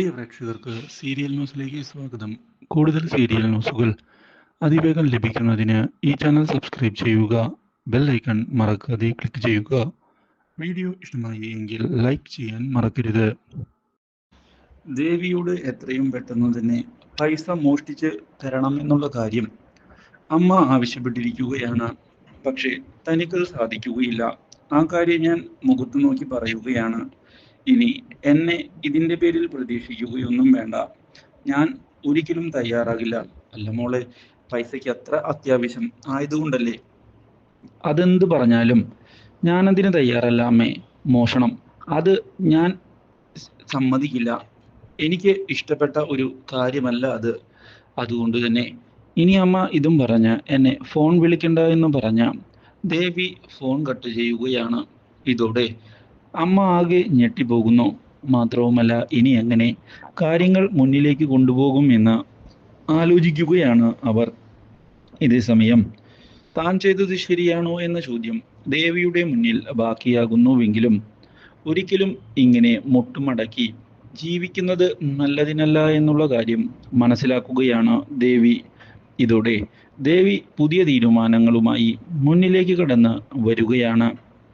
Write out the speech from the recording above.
പ്രിയ പ്രേക്ഷകർക്ക് സീരിയൽ ന്യൂസിലേക്ക് സ്വാഗതം. കൂടുതൽ സീരിയൽ ന്യൂസുകൾ അതിവേഗം ലഭിക്കുന്നതിന് ഈ ചാനൽ സബ്സ്ക്രൈബ് ചെയ്യുക ബെൽ ഐക്കൺ മറക്കാതെ ക്ലിക്ക് ചെയ്യുക. വീഡിയോ ഇഷ്ടമായി എങ്കിൽ ലൈക്ക് ചെയ്യാൻ മറക്കരുത്. ദേവിയോട് എത്രയും പെട്ടെന്ന് തന്നെ പൈസ മോഷ്ടിച്ച് തരണം എന്നുള്ള കാര്യം അമ്മ ആവശ്യപ്പെട്ടിരിക്കുകയാണ്. പക്ഷേ തനിക്കത് സാധിക്കുകയില്ല. ആ കാര്യം ഞാൻ മുഖത്ത് നോക്കി പറയുകയാണ്. ഇനി എന്നെ ഇതിന്റെ പേരിൽ പ്രതീക്ഷിക്കുകയൊന്നും വേണ്ട. ഞാൻ ഒരിക്കലും തയ്യാറാകില്ല. അല്ല മോളെ പൈസയ്ക്ക് അത്ര അത്യാവശ്യം ആയതുകൊണ്ടല്ലേ? അതെന്ത് പറഞ്ഞാലും ഞാനതിന് തയ്യാറല്ല അമ്മേ മോഷണം. അത് ഞാൻ സമ്മതിക്കില്ല. എനിക്ക് ഇഷ്ടപ്പെട്ട ഒരു കാര്യമല്ല അത്. അതുകൊണ്ട് തന്നെ ഇനി അമ്മ ഇതും പറഞ്ഞ് എന്നെ ഫോൺ വിളിക്കണ്ട എന്നും പറഞ്ഞ ദേവി ഫോൺ കട്ട് ചെയ്യുകയാണ്. ഇതോടെ അമ്മ ആകെ ഞെട്ടിപ്പോകുന്നു. മാത്രവുമല്ല ഇനി എങ്ങനെ കാര്യങ്ങൾ മുന്നിലേക്ക് കൊണ്ടുപോകും എന്ന് ആലോചിക്കുകയാണ് അവർ. ഇതേ സമയം താൻ ചെയ്തത് ശരിയാണോ എന്ന ചോദ്യം ദേവിയുടെ മുന്നിൽ ബാക്കിയാകുന്നുവെങ്കിലും ഒരിക്കലും ഇങ്ങനെ മുട്ടുമടക്കി ജീവിക്കുന്നത് നല്ലതിനല്ല എന്നുള്ള കാര്യം മനസ്സിലാക്കുകയാണ് ദേവി. ഇതോടെ ദേവി പുതിയ തീരുമാനങ്ങളുമായി മുന്നിലേക്ക് കടന്ന് വരികയാണ്.